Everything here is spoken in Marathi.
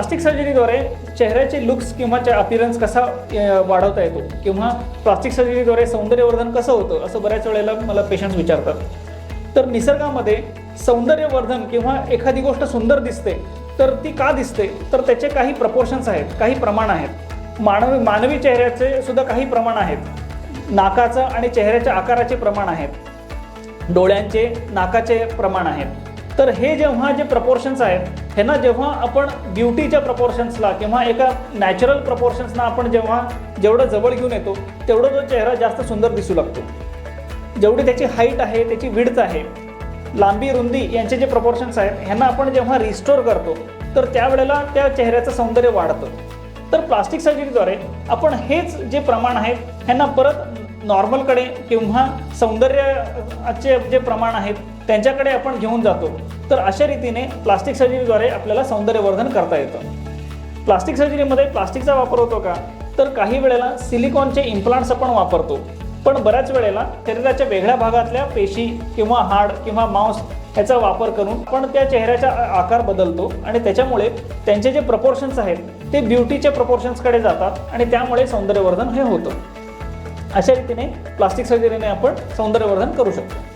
प्लास्टिक सर्जरीद्वारे चेहऱ्याचे लुक्स किंवा अपिरन्स कसा वाढवता येतो? किंवा प्लास्टिक सर्जरीद्वारे सौंदर्यवर्धन कसं होतं? असं बऱ्याच वेळेला मला पेशंट्स विचारतात. तर निसर्गामध्ये सौंदर्यवर्धन किंवा एखादी गोष्ट सुंदर दिसते तर ती का दिसते? तर त्याचे काही प्रपोर्शन्स आहेत काही प्रमाण आहेत. मानवी मानवी चेहऱ्याचे सुद्धा काही प्रमाण आहेत. नाकाचं आणि चेहऱ्याच्या आकाराचे प्रमाण आहेत. डोळ्यांचे नाकाचे प्रमाण आहेत. तर हे जेव्हा जे प्रपोर्शन्स आहेत ह्यांना जेव्हा आपण ब्युटीच्या प्रपोर्शन्सला किंवा एका नॅचरल प्रपोर्शन्सना आपण जेव्हा जेवढं जवळ घेऊन येतो तेवढं तो चेहरा जास्त सुंदर दिसू लागतो. जेवढी त्याची हाईट आहे त्याची विड्थ आहे लांबी रुंदी यांचे जे प्रपोर्शन्स आहेत ह्यांना आपण जेव्हा रिस्टोर करतो तर त्यावेळेला त्या चेहऱ्याचं सौंदर्य वाढतं. तर प्लास्टिक सर्जरीद्वारे आपण हेच जे प्रमाण आहेत ह्यांना परत नॉर्मलकडे किंवा सौंदर्याचे जे प्रमाण आहेत त्यांच्याकडे आपण घेऊन जातो तर अशा रीतीने प्लास्टिक सर्जरीद्वारे आपल्याला सौंदर्यवर्धन करता येतं. प्लास्टिक सर्जरीमध्ये प्लास्टिकचा वापर होतो का? तर काही वेळेला सिलिकॉनचे इम्प्लांट्स आपण वापरतो पण बऱ्याच वेळेला शरीराच्या वेगळ्या भागातल्या पेशी किंवा हाड किंवा मांस ह्याचा वापर करून आपण त्या चेहऱ्याचा आकार बदलतो आणि त्याच्यामुळे त्यांचे जे प्रपोर्शन्स आहेत ते ब्युटीच्या प्रपोर्शन्सकडे जातात आणि त्यामुळे सौंदर्यवर्धन हे होतं. अशा रीतीने प्लास्टिक सर्जरीने आपण सौंदर्यवर्धन करू शकतो.